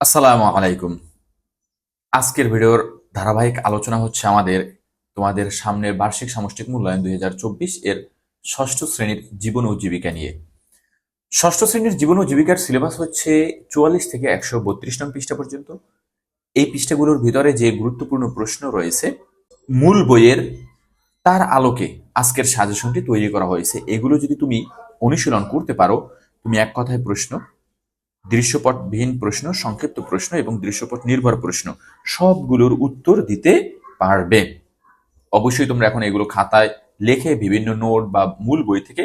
আসসালামু আলাইকুম। আজকের ভিডিওর ধারাবাহিক আলোচনা হচ্ছে আমাদের, তোমাদের সামনের বার্ষিক সামষ্টিক মূল্যায়ন দুই এর ষষ্ঠ শ্রেণির জীবন ও জীবিকা নিয়ে। ষষ্ঠ শ্রেণির জীবন ও জীবিকার সিলেবাস হচ্ছে চুয়াল্লিশ থেকে একশো বত্রিশ নং পৃষ্ঠা পর্যন্ত। এই পৃষ্ঠাগুলোর ভিতরে যে গুরুত্বপূর্ণ প্রশ্ন রয়েছে, মূল বইয়ের তার আলোকে আজকের সাজেশনটি তৈরি করা হয়েছে। এগুলো যদি তুমি অনুশীলন করতে পারো, তুমি এক কথায় প্রশ্ন দৃশ্যপটবিহীন প্রশ্ন, সংক্ষিপ্ত প্রশ্ন এবং দৃশ্যপট নির্ভর প্রশ্ন, সবগুলোর উত্তর দিতে পারবে। অবশ্যই তোমরা এখন এগুলো খাতায় লেখে বিভিন্ন নোট বা মূল বই থেকে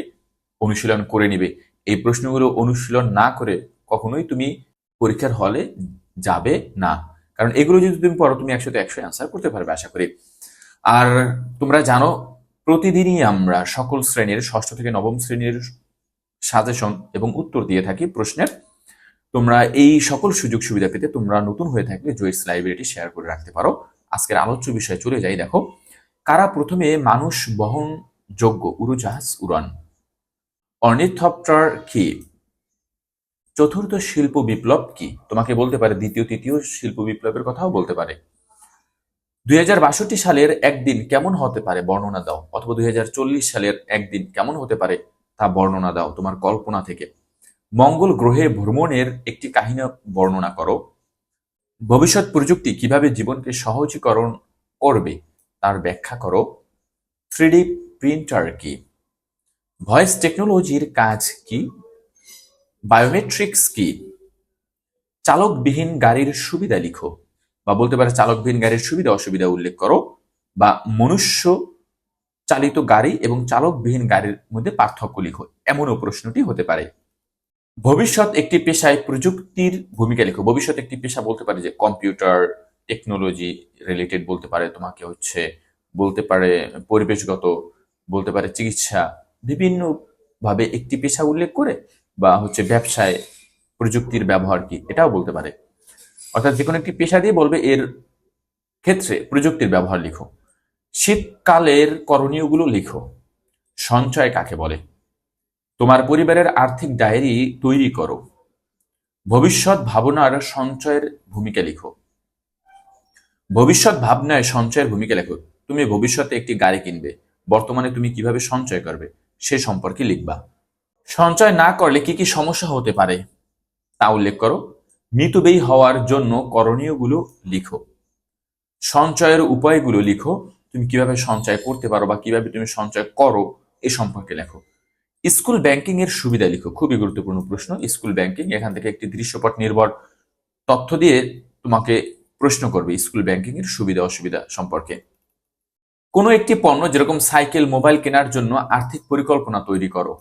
অনুশীলন করে নিবে। এই প্রশ্নগুলো অনুশীলন না করে কখনোই তুমি পরীক্ষার হলে যাবে না। কারণ এগুলো যদি তুমি পড়ো, তুমি একশোতে একশো অ্যান্সার করতে পারবে, আশা করি। আর তোমরা জানো, প্রতিদিনই আমরা সকল শ্রেণির, ষষ্ঠ থেকে নবম শ্রেণির সাজেশন এবং উত্তর দিয়ে থাকি প্রশ্নের তোমরা এই সকল সুযোগ সুবিধা পেতে তোমরা নতুন হয়ে থাকলে জয়েস লাইব্রেরিটি শেয়ার করে রাখতে পারো। আজকের আলোচ্য বিষয়ে চলে যাই, দেখো। কারা প্রথমে মানুষ বহন যোগ্য? উড়োজাহাজ, উড়ান। অর্নিথপ্টার কি? চতুর্থ শিল্প বিপ্লব কি? তোমাকে বলতে পারে, দ্বিতীয়, তৃতীয় শিল্প বিপ্লবের কথাও বলতে পারে। দুই হাজার বাষট্টি সালের একদিন কেমন হতে পারে? বর্ণনা দাও। অথবা দুই হাজার চল্লিশ সালের একদিন কেমন হতে পারে? তা বর্ণনা দাও তোমার কল্পনা থেকে। মঙ্গল গ্রহে ভ্রমণের একটি কাহিনী বর্ণনা করো। ভবিষ্যৎ প্রযুক্তি কীভাবে জীবনকে সহজীকরণ করবে তার ব্যাখ্যা করো। থ্রিডি প্রিন্টার কি? ভয়েস টেকনোলজির কাজ কি? বায়োমেট্রিক্স কি? চালকবিহীন গাড়ির সুবিধা লিখো বা বলতে পারে চালকবিহীন গাড়ির সুবিধা অসুবিধা উল্লেখ করো বা মনুষ্য চালিত গাড়ি এবং চালকবিহীন গাড়ির মধ্যে পার্থক্য লিখো। এমনও প্রশ্নটি হতে পারে। ভবিষ্যৎ একটি পেশায় প্রযুক্তির ভূমিকা লেখো। ভবিষ্যৎ একটি পেশা বলতে পারে যে কম্পিউটার টেকনোলজি রিলেটেড বলতে পারে, তোমাকে হচ্ছে বলতে পারে পরিবেশগত, বলতে পারে চিকিৎসা বিভিন্ন ভাবে একটি পেশা উল্লেখ করে বা হচ্ছে ব্যবসায় প্রযুক্তির ব্যবহার কি, এটাও বলতে পারে। অর্থাৎ যে কোনো একটি পেশা দিয়ে বলবে এর ক্ষেত্রে প্রযুক্তির ব্যবহার লিখো। শীতকালের করণীয়গুলো লিখো। সঞ্চয় কাকে বলে? তোমার পরিবারের আর্থিক ডায়েরি তৈরি করো। ভবিষ্যৎ ভাবনার সঞ্চয়ের ভূমিকা লিখো। ভবিষ্যৎ ভাবনায় সঞ্চয়ের ভূমিকা লেখো। তুমি ভবিষ্যতে একটি গাড়ি কিনবে। বর্তমানে তুমি কীভাবে সঞ্চয় করবে, সে সম্পর্কে লিখবা। সঞ্চয় না করলে কি কি সমস্যা হতে পারে, তা উল্লেখ করো। মৃতব্যয়ী হওয়ার জন্য করণীয়গুলো লিখো। সঞ্চয়ের উপায়গুলো লিখো। তুমি কীভাবে সঞ্চয় করতে পারো বা কীভাবে তুমি সঞ্চয় করো, এ সম্পর্কে লেখো। স্কুল ব্যাংকিং এর সুবিধা লিখো, খুবই গুরুত্বপূর্ণ প্রশ্ন। স্কুল ব্যাংকিং, এখান থেকে একটি দৃশ্যপট নির্ভর তথ্য দিয়ে তোমাকে প্রশ্ন করবে স্কুল ব্যাংকিং এর সুবিধা, অসুবিধা সম্পর্কে। কোনো একটি পণ্য যেরকম সাইকেল, মোবাইল কেনার জন্য আর্থিক পরিকল্পনা তৈরি করো।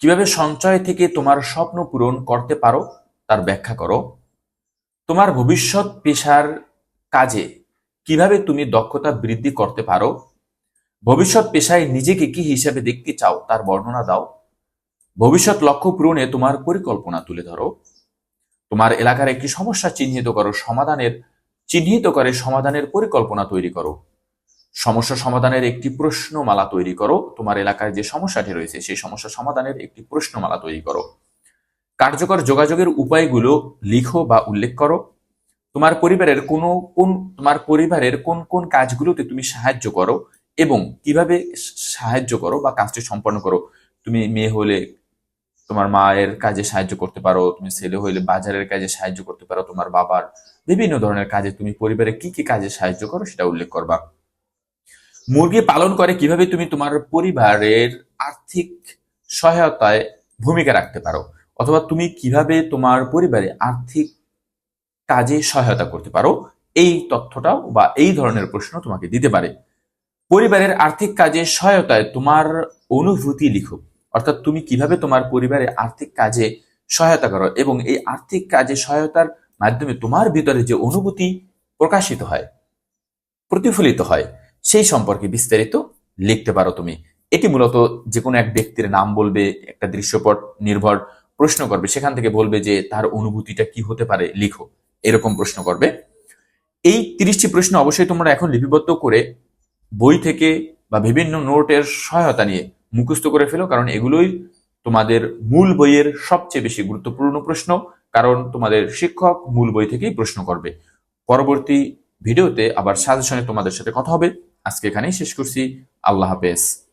কীভাবে সঞ্চয় থেকে তোমার স্বপ্ন পূরণ করতে পারো, তার ব্যাখ্যা করো। তোমার ভবিষ্যৎ পেশার কাজে কীভাবে তুমি দক্ষতা বৃদ্ধি করতে পারো ভবিষ্যৎ পেশায় নিজেকে কি হিসেবে দেখতে চাও, তার বর্ণনা দাও। ভবিষ্যৎ লক্ষ্য পূরণে তোমার পরিকল্পনা তুলে ধরো। তোমার এলাকার একটি সমস্যা চিহ্নিত করো, সমাধানের, চিহ্নিত করে সমাধানের পরিকল্পনা তৈরি করো। সমস্যা সমাধানের একটি প্রশ্নমালা তৈরি করো। তোমার এলাকায় যে সমস্যাটি রয়েছে, সেই সমস্যা সমাধানের একটি প্রশ্নমালা তৈরি করো। কার্যকর যোগাযোগের উপায়গুলো লিখো বা উল্লেখ করো। তোমার পরিবারের কোনো কোন, তোমার পরিবারের কোন কোন কাজগুলোতে তুমি সাহায্য করো। এবং কীভাবে সাহায্য করো বা কাজটি সম্পন্ন করো? তুমি মেয়ে হলে তোমার মায়ের কাজে সাহায্য করতে পারো, তুমি ছেলে হইলে বাজারের কাজে সাহায্য করতে পারো তোমার বাবার। বিভিন্ন ধরনের কাজে তুমি পরিবারে কি কি কাজে সাহায্য করো সেটা উল্লেখ করবা। মুরগি পালন করে কীভাবে তুমি তোমার পরিবারের আর্থিক সহায়তায় ভূমিকা রাখতে পারো? অথবা তুমি কীভাবে তোমার পরিবারে আর্থিক কাজে সহায়তা করতে পারো? এই তথ্যটাও বা এই ধরনের প্রশ্ন তোমাকে দিতে পারে। পরিবারের আর্থিক কাজে সহায়তায় তোমার অনুভূতি লিখো। অর্থাৎ তুমি কীভাবে তোমার পরিবারের আর্থিক কাজে সহায়তা করো এবং এই আর্থিক কাজে সহায়তার মাধ্যমে তোমার ভিতরে যে অনুভূতি প্রকাশিত হয়, প্রতিফলিত হয়, সেই সম্পর্কে বিস্তারিত লিখতে পারো তুমি। এটি মূলত যে কোনো এক ব্যক্তির নাম বলবে, একটা দৃশ্যপট নির্ভর প্রশ্ন করবে, সেখান থেকে বলবে যে তার অনুভূতিটা কি হতে পারে, লিখো। এরকম প্রশ্ন করবে। এই তিরিশটি প্রশ্ন অবশ্যই তোমরা এখন লিপিবদ্ধ করে বই থেকে বা বিভিন্ন নোটের সহায়তা নিয়ে মুখস্থ করে ফেলো, কারণ এগুলোই তোমাদের মূল বইয়ের সবচেয়ে বেশি গুরুত্বপূর্ণ প্রশ্ন, কারণ তোমাদের শিক্ষক মূল বই থেকেই প্রশ্ন করবে। পরবর্তী ভিডিওতে আবার সাজেশনে তোমাদের সাথে কথা হবে। আজকে এখানেই শেষ করছি। আল্লাহ হাফেজ।